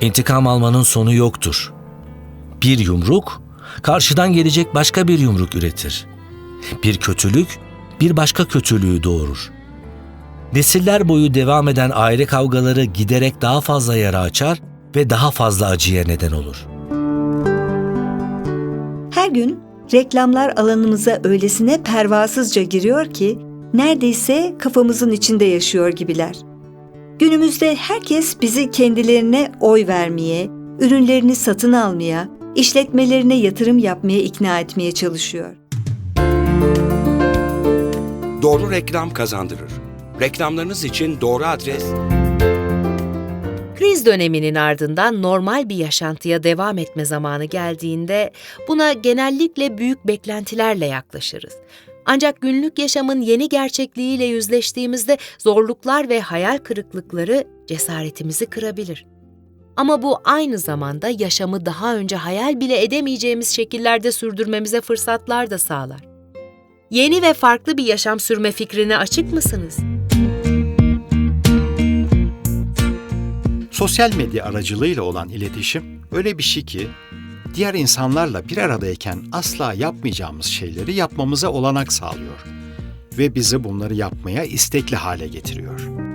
İntikam almanın sonu yoktur. Bir yumruk karşıdan gelecek başka bir yumruk üretir. Bir kötülük bir başka kötülüğü doğurur. Nesiller boyu devam eden aile kavgaları giderek daha fazla yara açar ve daha fazla acıya neden olur. Her gün reklamlar alanımıza öylesine pervasızca giriyor ki neredeyse kafamızın içinde yaşıyor gibiler. Günümüzde herkes bizi kendilerine oy vermeye, ürünlerini satın almaya, işletmelerine yatırım yapmaya ikna etmeye çalışıyor. Doğru reklam kazandırır. Reklamlarınız için doğru adres Kriz döneminin ardından normal bir yaşantıya devam etme zamanı geldiğinde buna genellikle büyük beklentilerle yaklaşırız. Ancak günlük yaşamın yeni gerçekliğiyle yüzleştiğimizde zorluklar ve hayal kırıklıkları cesaretimizi kırabilir. Ama bu aynı zamanda yaşamı daha önce hayal bile edemeyeceğimiz şekillerde sürdürmemize fırsatlar da sağlar. Yeni ve farklı bir yaşam sürme fikrine açık mısınız? Sosyal medya aracılığıyla olan iletişim öyle bir şey ki diğer insanlarla bir aradayken asla yapmayacağımız şeyleri yapmamıza olanak sağlıyor ve bizi bunları yapmaya istekli hale getiriyor.